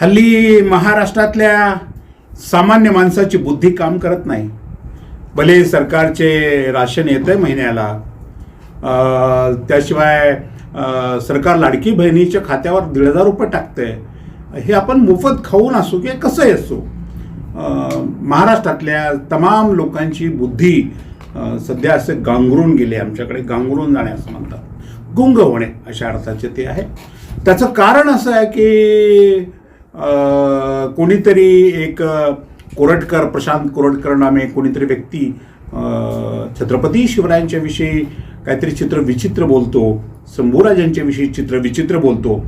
हल्ली महाराष्ट्रातल्या सामान्य माणसाची बुद्धी काम करत नाही. भले सरकारचे राशन येतंय महिन्याला त्याशिवाय सरकार लाडकी बहिणीच्या खात्यावर दीड हजार रुपये टाकते हे आपण मोफत खाऊन असू किंवा कसंही असो महाराष्ट्रातल्या तमाम लोकांची बुद्धी सध्या असे गांगरून गेले आमच्याकडे. गांगरून जाणे असं म्हणतात. गुंग होणे अशा अर्थाचे ते आहे. त्याचं कारण असं आहे की कोणीतरी एक कोरटकर प्रशांत कोरटकर नामे कोणीतरी व्यक्ती छत्रपती शिवरायांच्या विषयी काहीतरी चित्र विचित्र बोलतो शंभूराजांच्या विषयी चित्र विचित्र बोलतो.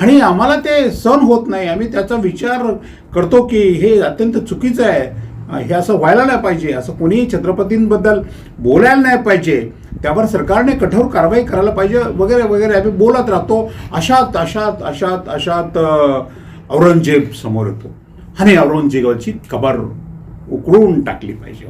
आणि आम्हाला ते सहन होत नाही. आम्ही त्याचा विचार करतो की हे अत्यंत चुकीचं आहे. हे असं व्हायला नाही पाहिजे. असं कोणीही छत्रपतींबद्दल बोलायला नाही पाहिजे. त्यावर सरकारने कठोर कारवाई करायला पाहिजे वगैरे वगैरे. आम्ही बोलत राहतो. अशात अशात अशात अशात औरंगजेब समोर येतो. आणि औरंगजेबाची कबर उकळून टाकली पाहिजे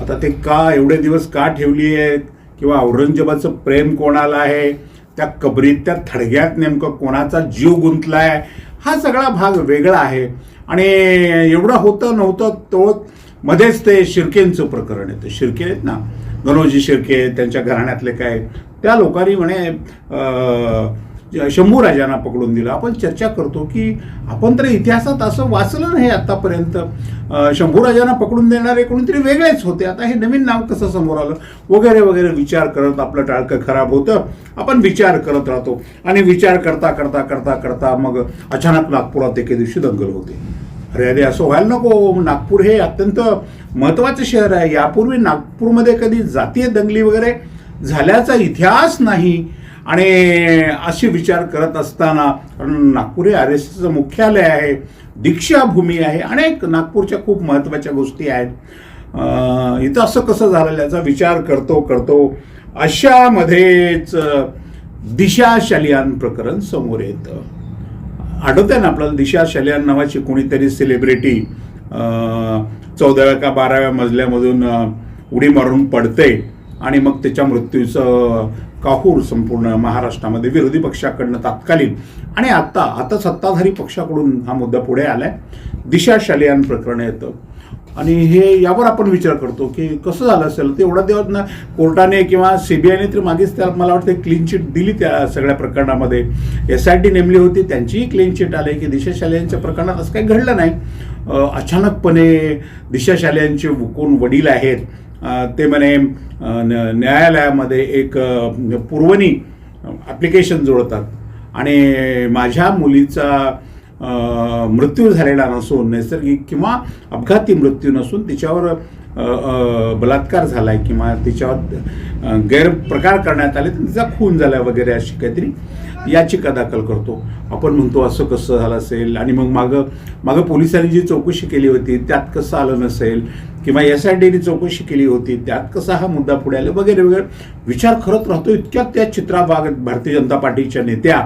आता ते का एवढे दिवस का ठेवली आहे किंवा औरंगजेबाचं प्रेम कोणाला आहे? त्या कबरीत त्या थडग्यात नेमकं कोणाचा जीव गुंतला आहे हा सगळा भाग वेगळा आहे. आणि एवढं होतं नव्हतं तो मध्येच ते शिर्केंचं प्रकरण येतं. शिर्के आहेत ना? गणोजी शिर्के त्यांच्या घराण्यातले काय त्या लोकांनी म्हणे शंभू राजांना पकडून दिलं. आपण चर्चा करतो की आपण तर इतिहासात असं वाचलं नाही आतापर्यंत. शंभू शंभूराजांना पकडून देणारे कोणीतरी वेगळेच होते. आता हे नवीन नाव कसं समोर आलं? वगैरे वगैरे विचार करत आपलं टाळकं खराब होतं. आपण विचार करत राहतो. आणि विचार करता करता करता करता मग अचानक नागपुरात एके दिवशी दंगल होते. अरे अरे असं व्हायला नको. नागपूर हे अत्यंत महत्त्वाचं शहर आहे. यापूर्वी नागपूरमध्ये कधी जातीय दंगली वगैरे झाल्याचा इतिहास नाही. आणि असे विचार करत असताना कारण नागपूर हे आर एस एसचं मुख्यालय आहे दीक्षाभूमी आहे अनेक नागपूरच्या खूप महत्त्वाच्या गोष्टी आहेत. इथं असं कसं झालं याचा विचार करतो करतो अशामध्येच दिशा शलियान प्रकरण समोर येतं. आठवतंय ना आपल्याला दिशा शलियान नावाची कोणीतरी सेलिब्रिटी चौदाव्या का बाराव्या मजल्यामधून उडी मारून पडते आणि मग त्याच्या मृत्यूचं काहूर संपूर्ण महाराष्ट्रामध्ये विरोधी पक्षाकडनं तात्कालीन आणि आत्ता आता सत्ताधारी पक्षाकडून हा मुद्दा पुढे आला आहे दिशा शालियान प्रकरण येतं. आणि हे यावर आपण विचार करतो की कसं झालं असेल? ते एवढा दिवस ना कोर्टाने किंवा सीबीआयने तर मागेच त्या मला वाटतं क्लीन चिट दिली त्या सगळ्या प्रकरणामध्ये. एस आय टी नेमली होती त्यांचीही क्लीन चिट आली की दिशा शालियांच्या प्रकरणात असं काही घडलं नाही. अचानकपणे दिशा शालियांचे कोण वडील आहेत ते म्हणे न- न्यायालयामध्ये एक अं, पुरवणी ॲप्लिकेशन जोडतात. आणि माझ्या मुलीचा मृत्यू झालेला नसून नैसर्गिक किंवा अपघाती मृत्यू नसून तिच्यावर बलात्कार झाला आहे किंवा तिच्यावर गैरप्रकार करण्यात आले तर तिचा खून झालाय वगैरे अशी काहीतरी याचिका दाखल करतो? आपण म्हणतो असं कसं झालं असेल? आणि मग मागं मागं पोलिसांनी जी चौकशी केली होती त्यात कसं आलं नसेल? किंवा एस आय डीने चौकशी केली होती त्यात कसा हा मुद्दा पुढे आला? वगैरे वगैरे. विचार करत राहतो इतक्यात त्या चित्राबाग भारतीय जनता पार्टीच्या नेत्या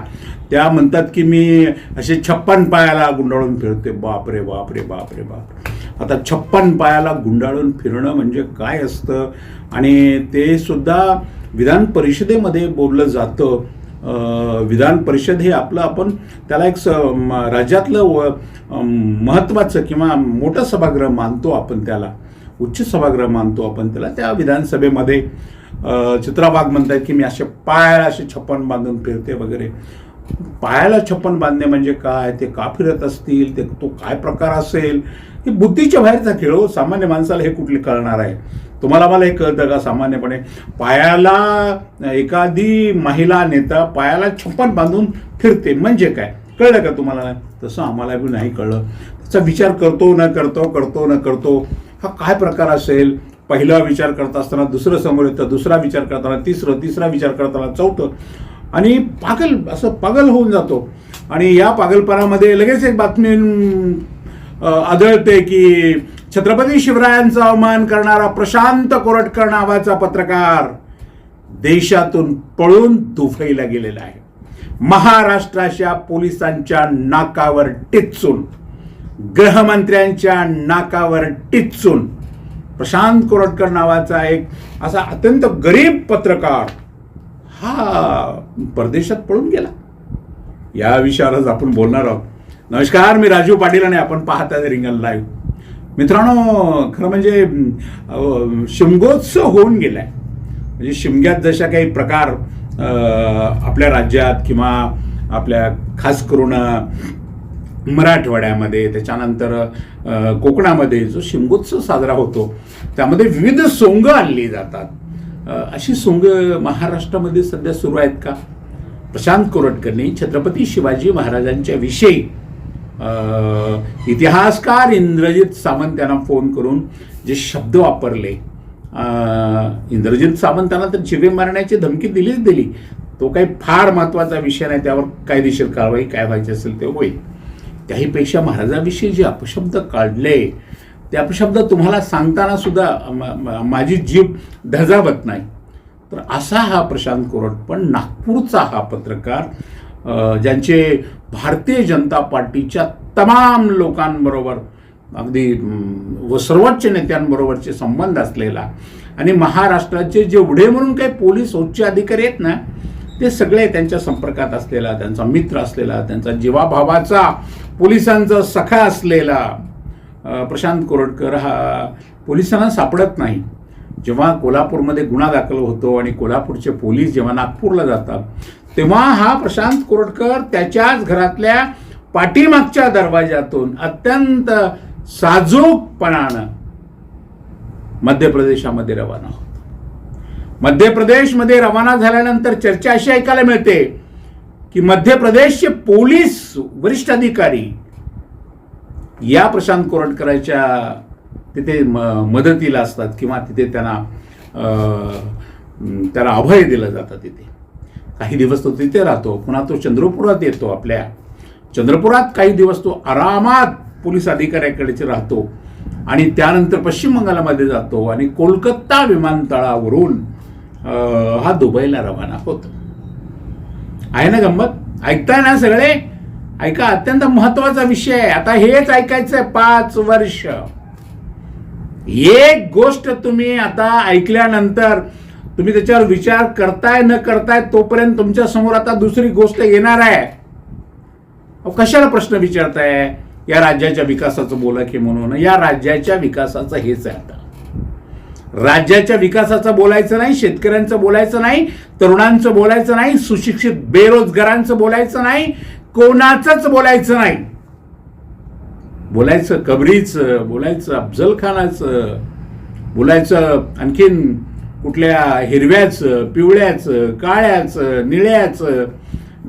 त्या म्हणतात की मी असे छप्पन पायाला गुंडाळून फिरते. बाप रे बापरे बाप रे बाप आता छप्पन पायाला गुंडाळून फिरणं म्हणजे काय असतं? आणि ते सुद्धा विधान परिषदेमध्ये बोललं जातं. विधान परिषद हे आपलं आपण त्याला एक स म- राज्यातलं व महत्त्वाचं किंवा मोठं सभागृह मानतो आपण त्याला. उच्च सभागृह मानतो आपण त्याला. त्या विधानसभेमध्ये अं, चित्राबाग म्हणतात की मी असे पायाला असे छप्पन बांधून फिरते वगैरे. पायाला छप्पन बांधणे म्हणजे काय? ते का फिरत असतील? ते तो काय प्रकार असेल? हे बुद्धीच्या बाहेरचा खेळ हो. सामान्य माणसाला हे कुठले कळणार आहे? तुम्हाला मला हे कळतं का? सामान्यपणे पायाला एखादी महिला नेता पायाला छप्पन बांधून फिरते. म्हणजे काय? कळलं का तुम्हाला? तसं आम्हाला बी नाही कळलं. त्याचा विचार करतो न करतो करतो न करतो. हा काय प्रकार असेल? पहिला विचार करत असताना दुसरं समोर येतं दुसरा विचार करताना तिसरं तिसरा विचार करताना चौथं. आणि पागल असं पागल होऊन जातो. आणि या पागलपणामध्ये लगेच एक बातमी आदळते आढळते की छत्रपती शिवरायांचा अवमान करणारा प्रशांत कोरटकर नावाचा पत्रकार देशातून पळून दुफईला गेलेला आहे. महाराष्ट्राच्या पोलिसांच्या नाकावर टिचून गृहमंत्र्यांच्या नाकावर टिचून प्रशांत कोरटकर नावाचा एक असा अत्यंत गरीब पत्रकार हा परदेशात पळून गेला. या विषयावरच आपण बोलणार आहोत. नमस्कार मी राजू पाटील आणि आपण पाहता रिंगल लाईव्ह. मित्रांनो खरं म्हणजे शिमगोत्सव होऊन गेलाय. म्हणजे शिमग्यात जशा काही प्रकार आपल्या राज्यात किंवा आपल्या खास करून मराठवाड्यामध्ये त्याच्यानंतर कोकणामध्ये जो शिमगोत्सव साजरा होतो त्यामध्ये विविध सोंग आणली जातात. अशी सोंग महाराष्ट्रामध्ये सध्या सुरू आहेत का? प्रशांत कोरटकरनी छत्रपती शिवाजी महाराजांच्या विषयी इतिहासकार इंद्रजित सामंत यांना फोन करून जे शब्द वापरले इंद्रजित सामंत यांना तर जिवे मारण्याची धमकी दिलीच दिली. तो काही फार महत्त्वाचा विषय नाही त्यावर कायदेशीर कारवाई काय व्हायची असेल ते होईल. त्याहीपेक्षा महाराजाविषयी जे अपशब्द काढले ते अपशब्द तुम्हाला सांगताना सुद्धा म- माझी जीभ धजावत नाही. तर असा हा प्रशांत कोरट पण नागपूरचा हा पत्रकार ज्यांचे भारतीय जनता पार्टीच्या तमाम लोकांबरोबर अगदी व सर्वोच्च नेत्यांबरोबरचे संबंध असलेला आणि महाराष्ट्राचे जेवढे म्हणून काही पोलीस उच्च अधिकारी आहेत ना ते सगळे त्यांच्या संपर्कात असलेला त्यांचा मित्र असलेला त्यांचा जीवाभावाचा पोलिसांचा सखा असलेला प्रशांत कोरडकर हा पोलिसांना सापडत नाही. जेव्हा कोल्हापूरमध्ये गुन्हा दाखल होतो आणि कोल्हापूरचे पोलीस जेव्हा नागपूरला जातात तेव्हा हा प्रशांत कोरटकर त्याच्याच घरातल्या पाठीमागच्या दरवाजातून अत्यंत साजूकपणानं मध्य प्रदेशामध्ये रवाना होतो. मध्य प्रदेशमध्ये रवाना झाल्यानंतर चर्चा अशी ऐकायला मिळते की मध्य प्रदेशचे पोलीस वरिष्ठ अधिकारी या प्रशांत कोरटकरांच्या तिथे म- मदतीला असतात किंवा तिथे त्यांना त्याला अभय दिलं जातं तिथे. काही दिवस तो तिथे राहतो पुन्हा तो चंद्रपुरात येतो आपल्या. चंद्रपुरात काही दिवस तो आरामात पोलीस अधिकाऱ्याकडेच राहतो आणि त्यानंतर पश्चिम बंगालमध्ये जातो आणि कोलकाता विमानतळावरून हा दुबईला रवाना होतो. आहे ना गंमत? ऐकताय ना सगळे? ऐका अत्यंत महत्त्वाचा विषय आहे. आता हेच ऐकायचंय पाच वर्ष. एक गोष्ट तुम्ही आता ऐकल्यानंतर तुम्ही त्याच्यावर विचार करताय न करताय तोपर्यंत तुमच्यासमोर आता दुसरी गोष्ट येणार आहे. कशाला प्रश्न विचारताय? या राज्याच्या विकासाचं बोला की म्हणून. या राज्याच्या विकासाचं हेच आहे आता. राज्याच्या विकासाचं बोलायचं नाही शेतकऱ्यांचं बोलायचं नाही तरुणांचं बोलायचं नाही सुशिक्षित बेरोजगारांचं बोलायचं नाही कोणाचंच बोलायचं नाही. बोलायचं कबरीचं बोलायचं अफजल खानाचं बोलायचं आणखीन कुठल्या हिरव्याचं पिवळ्याचं काळ्याचं निळ्याचं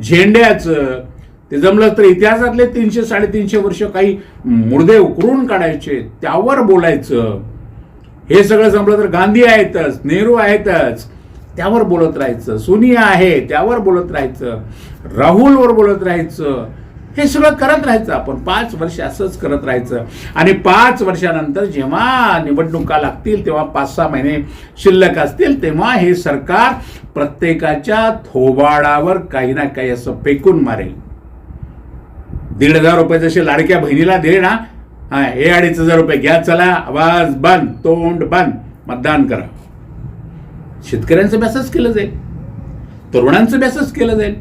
झेंड्याचं ते जमलं तर इतिहासातले तीनशे साडेतीनशे वर्ष काही मुर्दे उकरून काढायचे त्यावर बोलायचं. हे सगळं जमलं तर गांधी आहेतच नेहरू आहेतच त्यावर बोलत राहायचं. सोनिया आहे त्यावर बोलत राहायचं. राहुलवर बोलत राहायचं. हे सगळं करत राहायचं आपण. पाच वर्ष असंच करत राहायचं. आणि पाच वर्षानंतर जेव्हा निवडणुका लागतील तेव्हा पाच सहा महिने शिल्लक असतील तेव्हा हे सरकार प्रत्येकाच्या थोबाडावर काही ना काही असं फेकून मारेल. दीड हजार रुपये जसे लाडक्या बहिणीला दिले ना हा हे अडीच हजार रुपये घ्या चला आवाज बंद तोंड बंद मतदान करा. शेतकऱ्यांचं बॅसच केलं जाईल. तरुणांचं बॅसच केलं जाईल.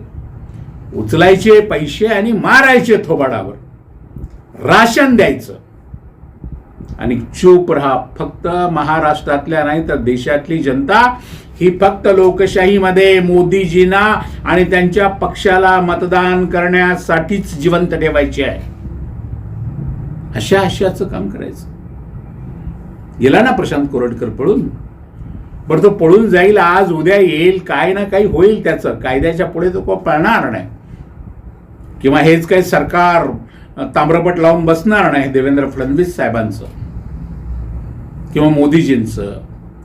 उचलायचे पैसे आणि मारायचे थोबाडावर. राशन द्यायचं. आणि चूप राहा. फक्त महाराष्ट्रातल्या नाही तर देशातली जनता ही फक्त लोकशाहीमध्ये मोदीजींना आणि त्यांच्या पक्षाला मतदान करण्यासाठीच जिवंत ठेवायची आहे. अशा आशयाचं काम करायचं. गेला ना प्रशांत कोरडकर पळून? बरं तो पळून जाईल आज उद्या येईल काय ना काही होईल त्याचं. कायद्याच्या पुढे तो पळणार नाही. किंवा हेच काही सरकार ताम्रपट लावून बसणार नाही देवेंद्र फडणवीस साहेबांचं किंवा मोदीजींचं.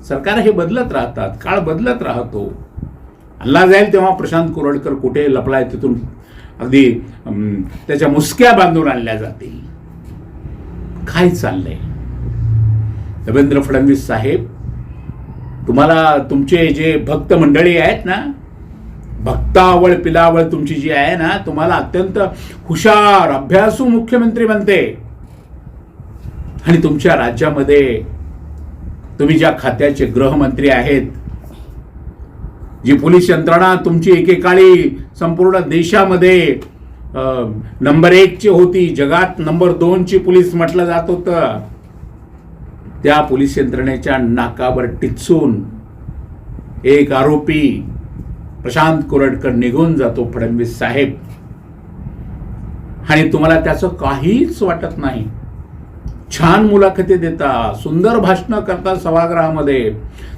सरकार हे बदलत राहतात काळ बदलत राहतो. हल्ला जाईल तेव्हा प्रशांत कोरडकर कुठे लपलाय तिथून अगदी त्याच्या मुसक्या बांधून आणल्या जातील. काय चाललंय? देवेंद्र फडणवीस साहेब तुम्हाला तुमचे जे भक्त मंडळी आहेत ना भक्तावळ पिलावळ तुमची जी आहे ना तुम्हाला अत्यंत हुशार अभ्यासू मुख्यमंत्री बनते. आणि तुमच्या राज्यामध्ये तुम्ही ज्या खात्याचे गृहमंत्री आहेत जी पोलीस यंत्रणा तुमची एकेकाळी संपूर्ण देशामध्ये अं, नंबर एकची होती जगात नंबर दोनची पोलीस म्हटलं जात होतं. त्या पोलीस यंत्रणेच्या नाकावर टिचून एक आरोपी प्रशांत कोरडकर निघून जातो फडणवीस साहेब. आणि तुम्हाला त्याचं काहीच वाटत नाही. छान मुलाखती देता सुंदर भाषणं करता सभागृहामध्ये.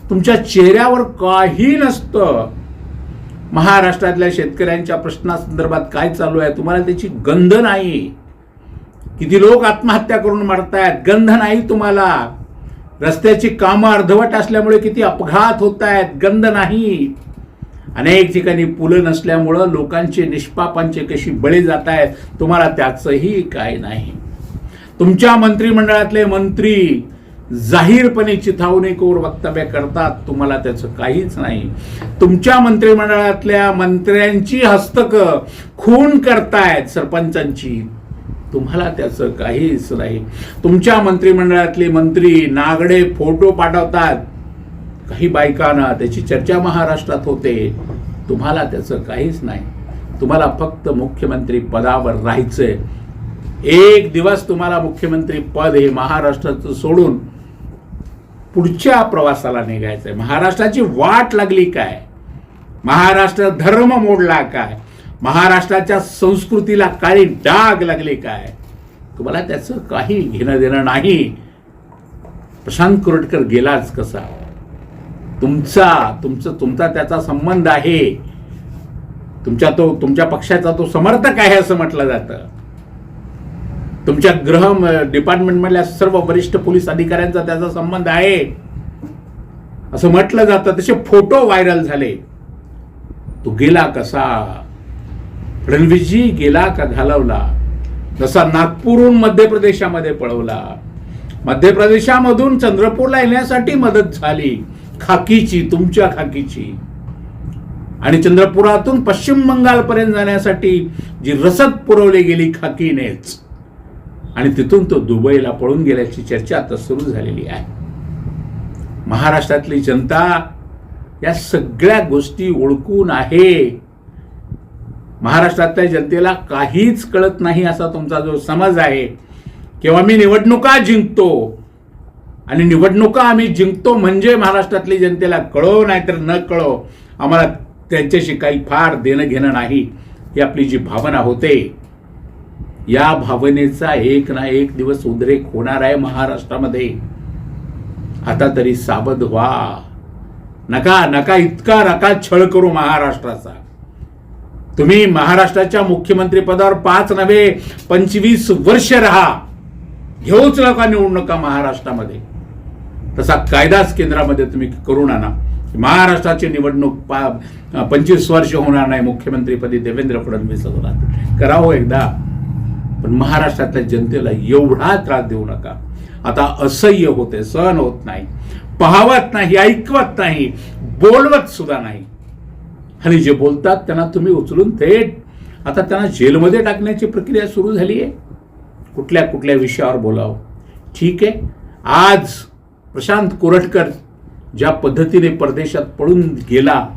तुमच्या चेहऱ्यावर काही नसतं. महाराष्ट्रातल्या शेतकऱ्यांच्या प्रश्नासंदर्भात काय चालू आहे तुम्हाला त्याची गंध नाही. किती लोक आत्महत्या करून मरतायत गंध नाही तुम्हाला. रस्त्याची कामं अर्धवट असल्यामुळे किती अपघात होत आहेत गंध नाही. अनेक ठिकाणी पुलं नसल्यामुळं लोकांचे निष्पापांचे कशी बळी जात आहेत तुम्हाला त्याचंही काय नाही. तुमच्या मंत्रिमंडळातले मंत्री जाहीरपणे चिथावणीकोर वक्तव्य करतात तुम्हाला त्याचं काहीच नाही. तुमच्या मंत्रिमंडळातल्या मंत्र्यांची हस्तक खून करतायत सरपंचांची तुम्हाला त्याचं काहीच नाही. तुमच्या मंत्रिमंडळातले मंत्री नागडे फोटो पाठवतात काही बायकांना त्याची चर्चा महाराष्ट्रात होते. तुम्हाला त्याचं काहीच नाही. तुम्हाला फक्त मुख्यमंत्री पदावर राहायचंय. एक दिवस तुम्हाला मुख्यमंत्री पद हे महाराष्ट्राचं सोडून पुढच्या प्रवासाला निघायचंय. महाराष्ट्राची वाट लागली काय? महाराष्ट्र धर्म मोडला काय? महाराष्ट्राच्या संस्कृतीला काळी डाग लागली काय? तुम्हाला त्याचं काही घेणं देणं नाही. प्रशांत कुरटकर गेलाच कसा? तुमचा तुमचं तुमचा त्याचा संबंध आहे. तुमच्या तो तुमच्या पक्षाचा तो समर्थक आहे असं म्हटलं जातं. तुमच्या गृह डिपार्टमेंटमधल्या सर्व वरिष्ठ पोलीस अधिकाऱ्यांचा त्याचा संबंध आहे. असं म्हटलं जातं. तसे फोटो व्हायरल झाले. तो गेला कसा? रणवीरजी गेला का घालवला? जसा नागपूरहून मध्य प्रदेशामध्ये पळवला. मध्य प्रदेशामधून चंद्रपूरला येण्यासाठी मदत झाली. खाकीची तुमच्या खाकीची. आणि चंद्रपुरातून पश्चिम बंगालपर्यंत जाण्यासाठी जी रसद पुरवली गेली खाकीनेच आणि तिथून तो दुबईला पळून गेल्याची चर्चा आता सुरू झालेली आहे. महाराष्ट्रातली जनता या सगळ्या गोष्टी ओळखून आहे. महाराष्ट्रातल्या जनतेला काहीच कळत नाही असा तुमचा जो समज आहे. किंवा मी निवडणुका जिंकतो आणि निवडणुका आम्ही जिंकतो म्हणजे महाराष्ट्रातली जनतेला कळो नाहीतर न कळो आम्हाला त्यांच्याशी काही फार देणं घेणं नाही ही आपली जी भावना होते. या भावनेचा एक ना एक दिवस उद्रेक होणार आहे महाराष्ट्रामध्ये. आता तरी सावध व्हा. नका नका इतका नका छळ करू महाराष्ट्राचा. तुम्ही महाराष्ट्राच्या मुख्यमंत्री पदावर पाच नव्हे पंचवीस वर्ष राहा. घेऊच नका निवडणुका महाराष्ट्रामध्ये. तसा कायदाच केंद्रामध्ये तुम्ही करून आणा महाराष्ट्राची निवडणूक पा पंचवीस वर्ष होणार नाही मुख्यमंत्रीपदी देवेंद्र फडणवीस होणार करावं एकदा. पण महाराष्ट्रातल्या जनतेला एवढा त्रास देऊ नका. आता असह्य होते सहन होत नाही. पाहवत नाही ऐकवत नाही बोलवत सुद्धा नाही. आणि जे बोलतात त्यांना तुम्ही उचलून थेट आता त्यांना जेलमध्ये टाकण्याची प्रक्रिया सुरू झाली आहे कुठल्या कुठल्या विषयावर बोलावं? ठीक आहे. आज प्रशांत कोरटकर ज्या पद्धतीने परदेशात पळून गेला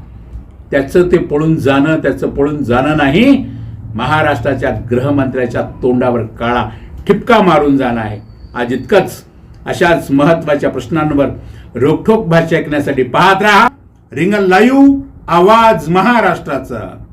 त्याचं ते पळून जाणं त्याचं पळून जाणं नाही महाराष्ट्राच्या गृहमंत्र्याच्या तोंडावर काळा ठिपका मारून जाणं आहे. आज इतकंच. अशाच महत्त्वाच्या प्रश्नांवर रोखोक भाषा ऐकण्यासाठी पाहत राहा. रिंगण लाईव्ह आवाज महाराष्ट्राचा.